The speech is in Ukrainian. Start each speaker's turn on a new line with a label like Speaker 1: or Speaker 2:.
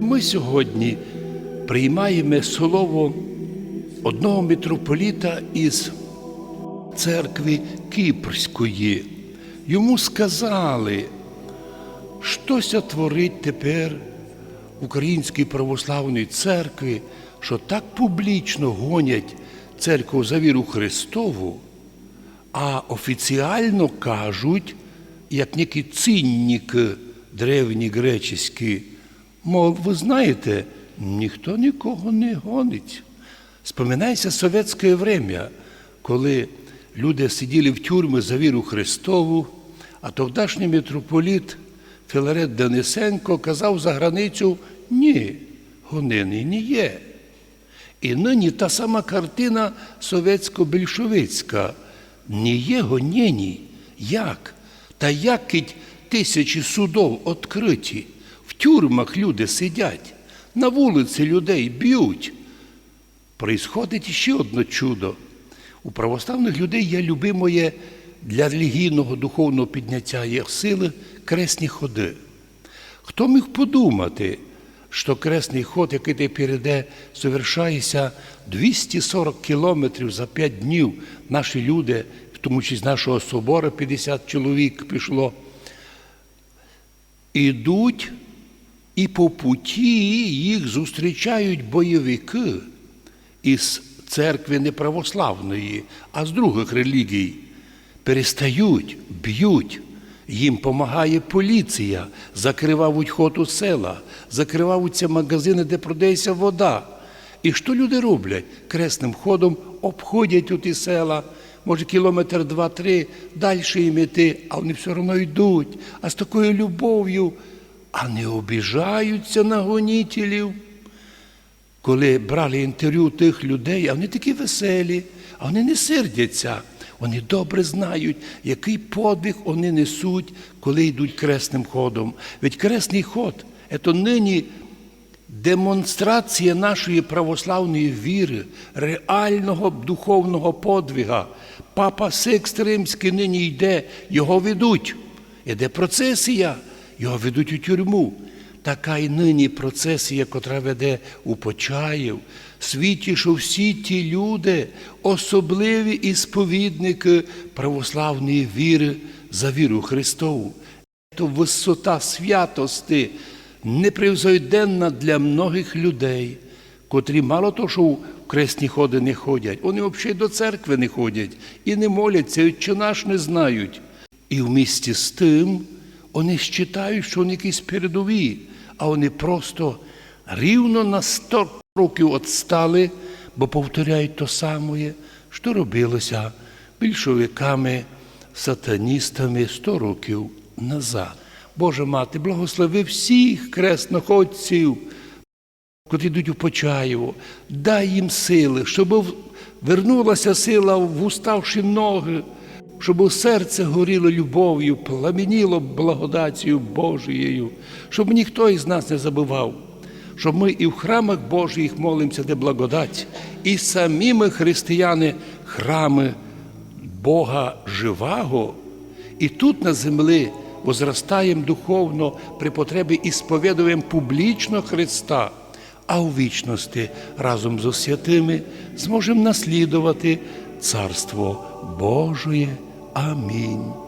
Speaker 1: Ми сьогодні приймаємо слово одного митрополіта із церкви Кіпрської. Йому сказали, щося творить тепер в Українській православній церкві, що так публічно гонять церкву за віру Христову, а офіціально кажуть, як некий цінник древні греческий, мов, ви знаєте, ніхто нікого не гонить. Споминається совєтське время, коли люди сиділи в тюрмі за віру Христову, а тогдашній митрополіт Філарет Денисенко казав за границю ні, гонений не є. І нині та сама картина совєтсько-більшовицька. Не є гонені. Як? Та якить тисячі судов відкриті. В тюрмах люди сидять, на вулиці людей б'ють. Происходить ще одне чудо. У православних людей є любимоє для релігійного духовного підняття є сили кресні ходи. Хто міг подумати, що кресний ход, який тепер іде, совершається 240 кілометрів за 5 днів. Наші люди, в тому числі з нашого собору, 50 чоловік пішло, ідуть і по путі їх зустрічають бойовики із церкви не православної, а з других релігій. Перестають, б'ють. Їм допомагає поліція, закривають ход у села, закриваються магазини, де продається вода. І що люди роблять? Кресним ходом обходять у ті села, може кілометр два-три, далі їм іти, а вони все одно йдуть, а з такою любов'ю, а не обіжаються на гонітелів коли брали інтерв'ю тих людей, а вони такі веселі, а вони не сердяться. Вони добре знають, який подвиг вони несуть, коли йдуть кресним ходом. Ведь кресний ход це нині демонстрація нашої православної віри, реального духовного подвига. Папа Сикст Римський нині йде, його ведуть. Іде процесія, його ведуть у тюрму. Така й нині процесія, котра веде у Почаїв, світі, що всі ті люди, особливі і сповідники православної віри за віру Христову. То висота святости непревзойденна для многих людей, котрі мало того, що в кресні ходи не ходять, вони взагалі до церкви не ходять і не моляться, і чи наш не знають. І в місті з тим вони вважають, що вони якісь передові, а вони просто рівно на 100 років відстали, бо повторяють то саме, що робилося більшовиками, сатаністами 100 років назад. Боже мати, благослови всіх кресноходців, котрі йдуть у Почаєво, дай їм сили, щоб вернулася сила в уставші ноги, щоб серце горіло любов'ю, пламеніло благодаттю Божією, щоб ніхто із нас не забував, щоб ми і в храмах Божих молимося, де благодать, і самі ми, християни, храми Бога живого, і тут на землі возростаємо духовно при потребі і сповідуємо публічно Христа, а у вічності разом з святими зможемо наслідувати Царство Божє. Amém.